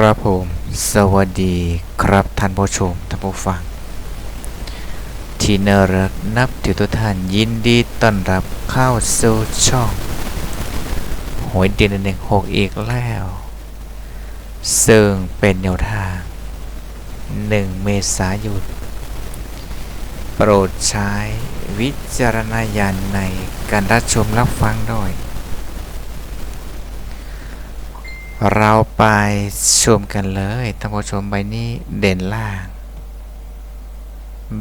ครับผม สวัสดีครับท่านผู้ชมท่านผู้ฟัง ที่น่ารักนับถือทุกท่านยินดีต้อนรับเข้าสู่ช่องหวยเดือนหนึ่งหกอีกแล้ว ซึ่งเป็นแนวทางหนึ่งเมษายนโปรดใช้วิจารณญาณในการรับชมรับฟังด้วย เราไปชมกันเลยท่านผู้ชมใบนี้เด่นล่าง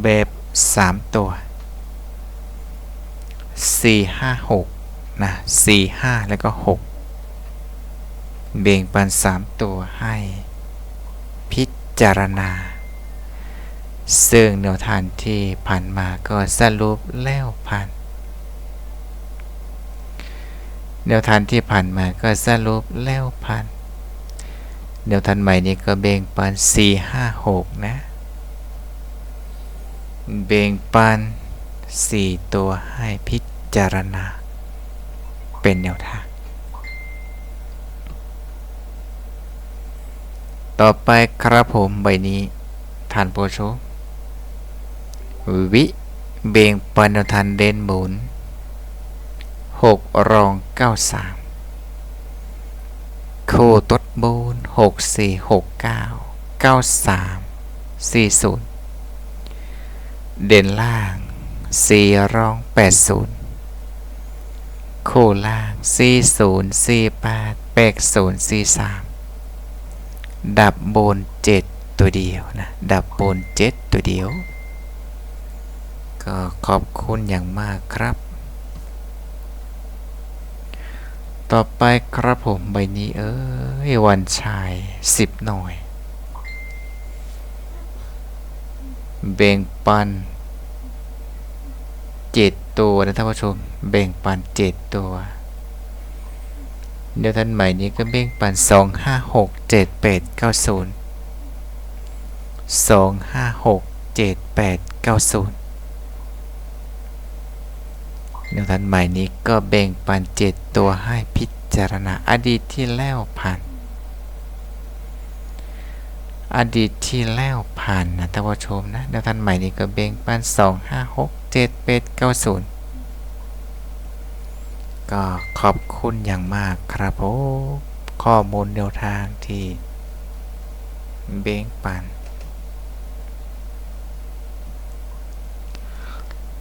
แบบ3ตัว4 5 6นะ4 5แล้วก็6เบ่งปัน3ตัวให้ พิจารณา ซึ่งแนวทางที่ผ่านมาก็สรุปแล้วผ่าน แนวทางที่ผ่านมาก็สรุปแล้วผ่านแนวทางใหม่นี้ก็เบ่งปัน4 5 6 นะ เบ่งปัน4 ตัวให้พิจารณา เป็นแนวทาง ต่อไปครับผมใบนี้ทานผู้ชวิเบ่งปันแนวทางเด่นหมุน 6 รอง 93โคตดบูนหกสี่หกเก้าเก้าสามสี่ศูนย์เด่นล่างสี่รองแปดศูนย์โคล่างสี่ศูนย์สี่แปดแปดศูนย์สี่สามดับบนเจ็ดตัวเดียวนะ ดับบนเจ็ดตัวเดียว ก็ขอบคุณอย่างมากครับ ต่อไปครับผมใบนี้เอ้ยวันชายสิบหน่อย เบ่งปันเจ็ดตัวนะท่านผู้ชม เบ่งปันเจ็ดตัว เดี๋ยวท่านใหม่นี้ก็เบ่งปันสองห้าหกเจ็ดแปดเก้าศูนย์สองห้าหกเจ็ดแปดเก้าศูนย์ แนวทางใหม่นี้ก็แบ่งปันเจ็ดตัวให้พิจารณาอดีตที่แล้วผ่าน อดีตที่แล้วผ่านนะท่านผู้ชมนะแนวทางใหม่นี้ก็แบ่งปันสองห้าหกเจ็ดแปดเก้าศูนย์ก็ขอบคุณอย่างมากครับผมข้อมูลแนวทางที่แบ่งปัน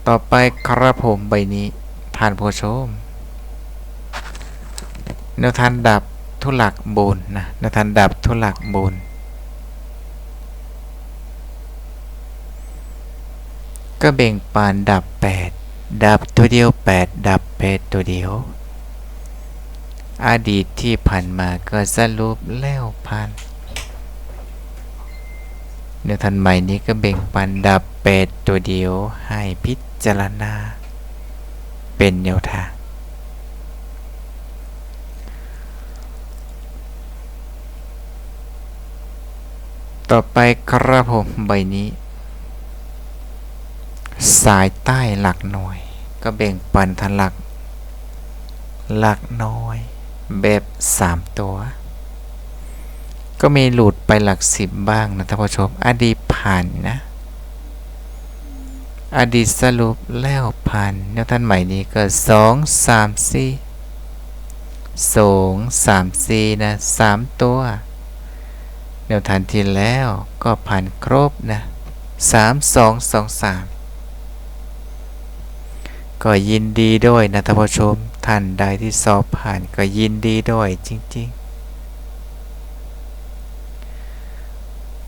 ต่อไปครับผมใบนี้ ท่านผู้ชมแนวทางดับทุลักบนนะแนวทางดับทุลักบนก็เบ่งปานดับ 8 ดับตัวเดียว 8 ดับ8ตัวเดียว อดีตที่ผ่านมาก็สรุปแล้วผ่านแนวทางใหม่นี้ก็เบ่งปันดับ8ตัวเดียวให้พิจารณา เป็นแนวทาง ต่อไปครับผมใบนี้ สายใต้หลักหน่วย ก็แบ่งปันทะลัก หลักน้อย แบบ 3 ตัว ก็มีหลุดไปหลักสิบบ้างนะท่านผู้ชมอดีตผ่านนะ อดีตสรุปแล้วผ่านแนวท่านใหม่นี้ก็สองสามสี่สองสามสี่นะสามตัวแนวทางที่แล้วก็ผ่านครบนะสามสองสองสามก็ยินดีด้วยนะท่านผู้ชมท่านใดที่สอบผ่านก็ยินดีด้วยจริง ๆ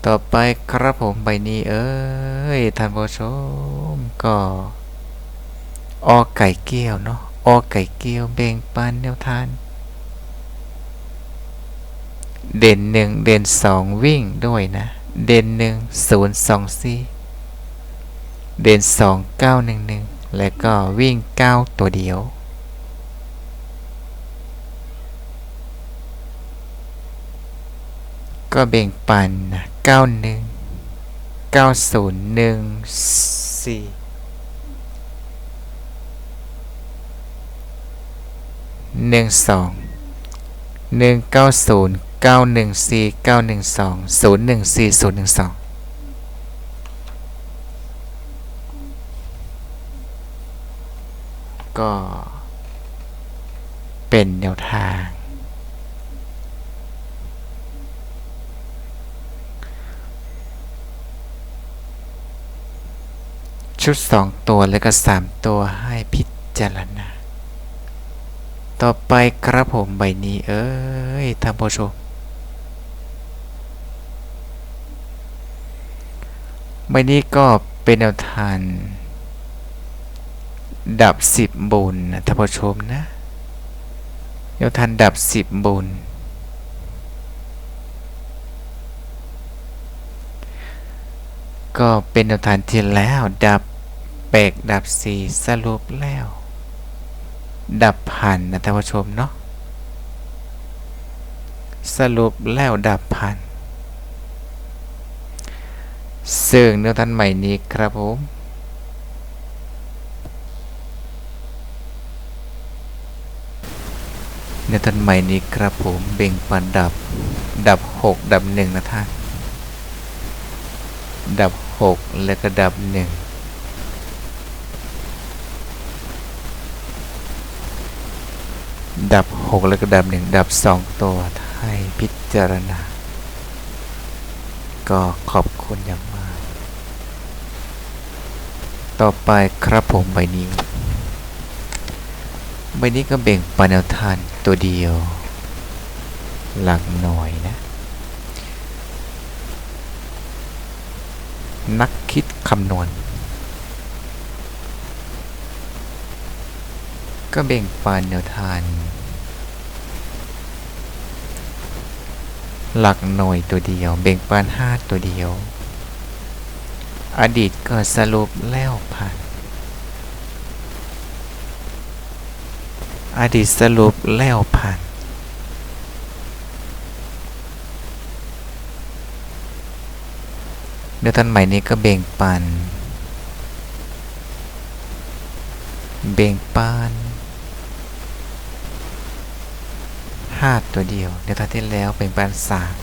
ต่อไปครับผมใบนี้เอ้ยท่านผู้ชม ก็ออไก่เกี้ยวเนาะออไก่เกี้ยวเบ่งปันแนวทานเด่นหนึ่งเด่นสองวิ่งด้วยนะ เด่นหนึ่งศูนย์สองสี่เด่นสองเก้าหนึ่งหนึ่งและก็วิ่งเก้าตัวเดียว ก็เบ่งปันนะเก้าหนึ่งเก้าศูนย์หนึ่งสี่ หนึ่งสองหนึ่งเก้าศูนย์เก้าหนึ่งสี่เก้าหนึ่งสองศูนย์หนึ่งสี่ศูนย์หนึ่งสองก็เป็นแนวทาง ชุดสองตัวแล้วก็สามตัวให้พิจารณา ต่อไปครับผมใบนี้เอ้ยท่านผู้ชมใบนี้ก็เป็นแนวทางดับสิบบุญนะท่านผู้ชมนะแนวทางดับสิบบุญก็เป็นแนวทางที่แล้วดับแปกดับสี่สรุปแล้ว ดับผ่านนะท่านผู้ชมเนาะสรุปแล้วดับผ่านซึ่งเนื้อท่านใหม่นี้ครับผมเนื้อท่านใหม่นี้ครับผมเบ่งปันดับ ดับ 6 ดับ1นะท่าน ดับ 6 และก็ดับ1 ดับหกแล้วก็ดับหนึ่งดับสองตัวให้พิจารณา ก็ขอบคุณอย่างมาก ต่อไปครับผมใบนี้ใบนี้ก็เบ่งปานแนวทานตัวเดียว หลักหน่อยนะ นักคิดคำนวณก็เบ่งปานแนวทาน หลักหน่วยตัวเดียว เบ่งปานห้าตัวเดียว อดีตก็สรุปแล้วผ่าน อดีตสรุปแล้วผ่านเดี๋ยวท่านใหม่นี้ก็เบ่งปัน เบ่งปัน ห้าตัวเดียว เดี๋ยวท่านที่แล้วเบ่งปันสาม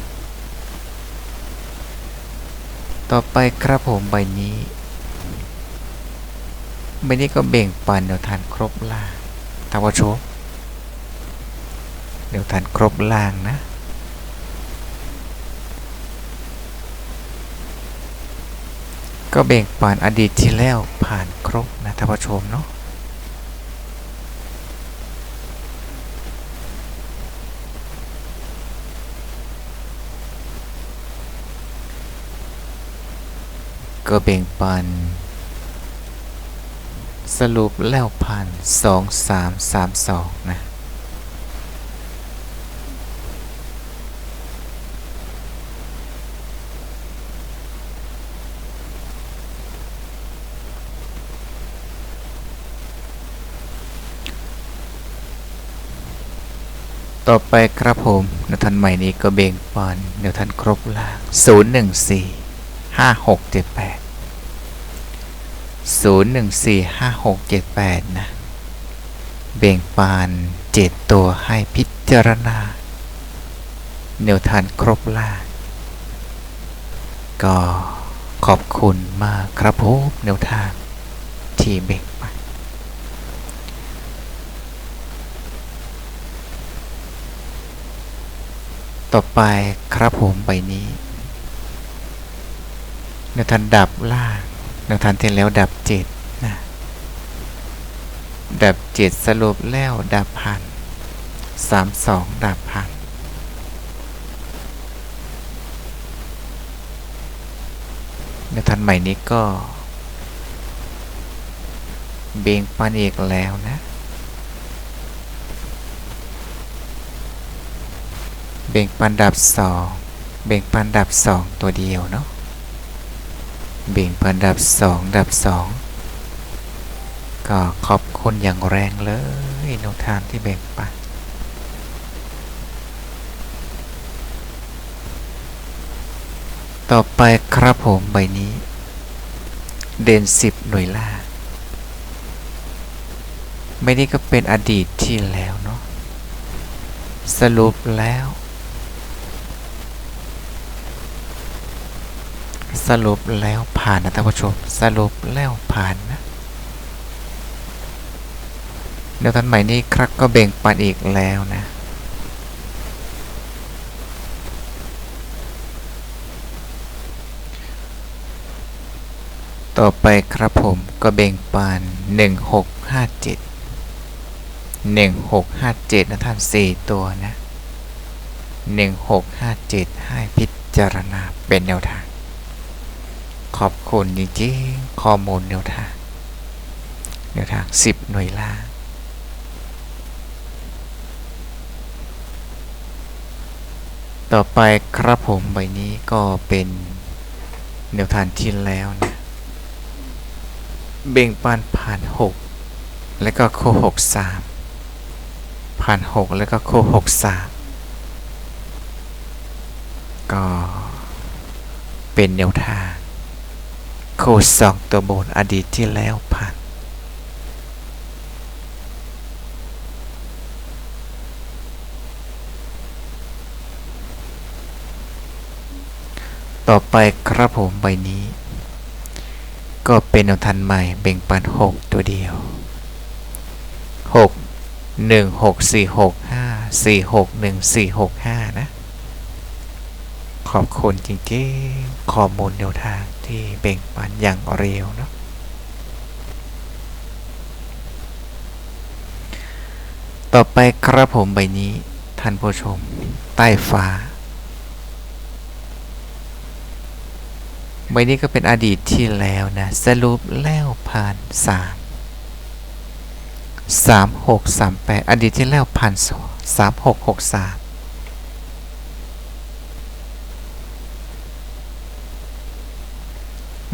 ต่อไปครับผมใบนี้ใบนี้ก็เบ่งปันเดี๋ยวทานครบล่างท่านผู้ชมเดี๋ยวทานครบล่างนะก็เบ่งปานอดีตที่แล้วผ่านครบนะท่านผู้ชมเนาะ ก็เบ่งปัน สรุปแล้วผ่านสองสามสามสองนะต่อไปครับผมแนวทันใหม่นี้ก็เบ่งปานแนวทันครบล่างศูนย์ ห้าหกเจ็ดแปดศูนย์หนึ่งสี่ห้าหกเจ็ดแปดนะ เบ่งปานเจ็ดตัวให้พิจารณาแนวทานครบล่าก็ขอบคุณมากครับผมแนวทางที่เบ่งปันต่อไปครับผมใบนี้ แนวทันดับล่างแนวทันที่แล้วดับเจ็ดนะดับเจ็ดสรุปแล้วดับพันสามสองดับพันแนวทันใหม่นี้ก็ เบ่งปันอีกแล้วนะเบ่งปันดับสองเบ่งปันดับสองตัวเดียวเนาะ เบ่งปันดับสองดับสองก็ขอบคุณอย่างแรงเลยนวทางที่เบ่งปันต่อไปครับผมใบนี้ เด่นสิบหน่วยล่างใบนี้ก็เป็นอดีตที่แล้วเนาะสรุปแล้ว สรุปแล้วผ่านนะท่านผู้ชม สรุปแล้วผ่านนะเดี๋ยวท่านใหม่นี้ครับก็เบ่งปันอีกแล้วนะ ต่อไปครับผมก็เบ่งปาน1657 1657 นะท่าน 4 ตัวนะ 1657 ให้พิจารณาเป็นแนวทาง ขอบคุณจริงๆข้อมูลแนวทางแนวทาง10หน่วยล่างต่อไปครับผมใบนี้ก็เป็นแนวทางที่แล้วนะเบ่งปานผ่าน6แล้วก็โค6 3ผ่าน6แล้วก็โค6 3ก็เป็นแนวทาง โคสองตัวบนอดีตที่แล้วผ่าน ต่อไปครับผมใบนี้ ก็เป็นแนวทันใหม่เบ่งปัน 6 ตัวเดียว 6 1 6 4 6 5 4 6 1 4 6 5 นะ ขอบคุณจริงๆ ข้อมูลแนวทาง ที่เบ่งปันอย่างเร็วนะต่อไปครับผมใบนี้ท่านผู้ชม ใต้ฟ้า ใบนี้ก็เป็นอดีตที่แล้วนะ สรุปแล้วผ่าน3 3 6 3 8อดีตที่แล้วผ่าน3 6 6 3แ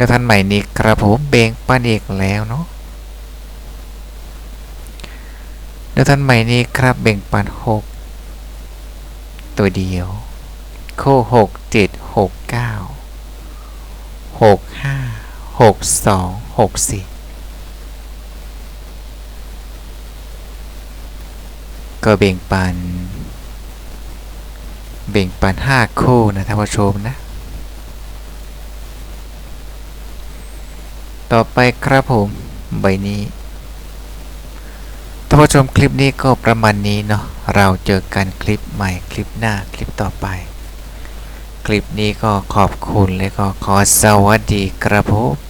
ล้วท่านใหม่นี้ครับผมเบงปันอีกแล้วเนาะแล้วท่านใหม่นี้ครับเบ่งปัน6ตัวเดียว โค6 7 6 9หกห้าหกสองหกสี่ก็เบ่งปัน เบ่งปันห้าคู่นะท่านผู้ชมนะ ต่อไปครับผมใบนี้ท่านผู้ชมคลิปนี้ก็ประมาณนี้เนาะเราเจอกันคลิปใหม่คลิปหน้าคลิปต่อไป คลิปนี้ก็ขอบคุณและก็ขอสวัสดีครับผม